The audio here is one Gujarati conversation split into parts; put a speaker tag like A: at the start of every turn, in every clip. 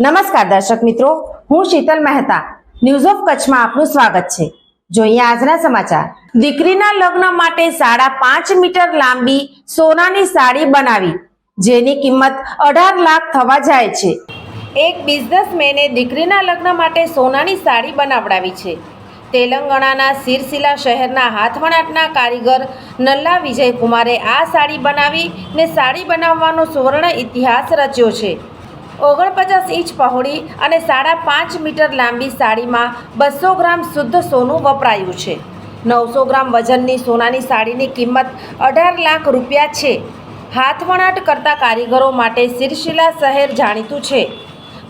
A: નમસ્કાર દર્શક મિત્રો, હું શીતલ મહેતા. ન્યૂઝ ઓફ કચ્છમાં આપનું સ્વાગત છે. જોઈએ આજના સમાચાર. દીકરીના લગ્ન માટે સાડા પાંચ મીટર લાંબી સોનાની સાડી બનાવી. જેની કિંમત અઢાર લાખ થવા જાય છે. એક બિઝનેસમેને દીકરીના લગ્ન માટે સોનાની સાડી બનાવડાવી છે. તેલંગાણાના સિરસિલા શહેરના હાથવણાટના કારીગર નલ્લા વિજયકુમારે આ સાડી બનાવી ને સાડી બનાવવાનો સુવર્ણ ઇતિહાસ રચ્યો છે. ઓગણપચાસ ઇંચ પહોળી અને સાડા પાંચ મીટર લાંબી સાડીમાં બસો ગ્રામ શુદ્ધ સોનું વપરાયું છે. નવસો ગ્રામ વજનની સોનાની સાડીની કિંમત અઢાર લાખ રૂપિયા છે. હાથવણાટ કરતા કારીગરો માટે સિરશિલા શહેર જાણીતું છે.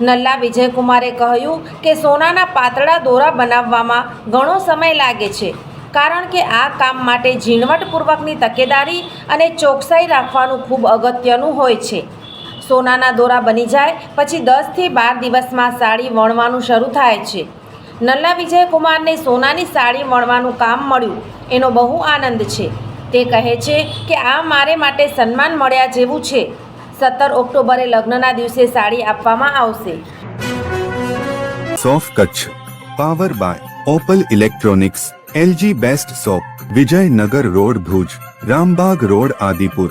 A: નલ્લા વિજયકુમારે કહ્યું કે સોનાના પાતળા દોરા બનાવવામાં ઘણો સમય લાગે છે, કારણ કે આ કામ માટે ઝીણવટપૂર્વકની તકેદારી અને ચોકસાઈ રાખવાનું ખૂબ અગત્યનું હોય છે. સોનાના દોરા બની જાય, પછી દસથી બાર દિવસમાં સાડી વણવાનું શરૂ થાય છે. નલ્લા વિજયકુમારને સોનાની સાડી વણવાનું કામ મળ્યું, એનો બહુ આનંદ છે. તે કહે છે કે આ મારે માટે સન્માન મળ્યા જેવું છે. સત્તર ઓક્ટોબરે લગ્નના દિવસે સાડી આપવામાં આવશે.
B: સોફ Kutch, power by Opal electronics, LG best shop Vijaynagar road Bhuj, Rambag road Adipur.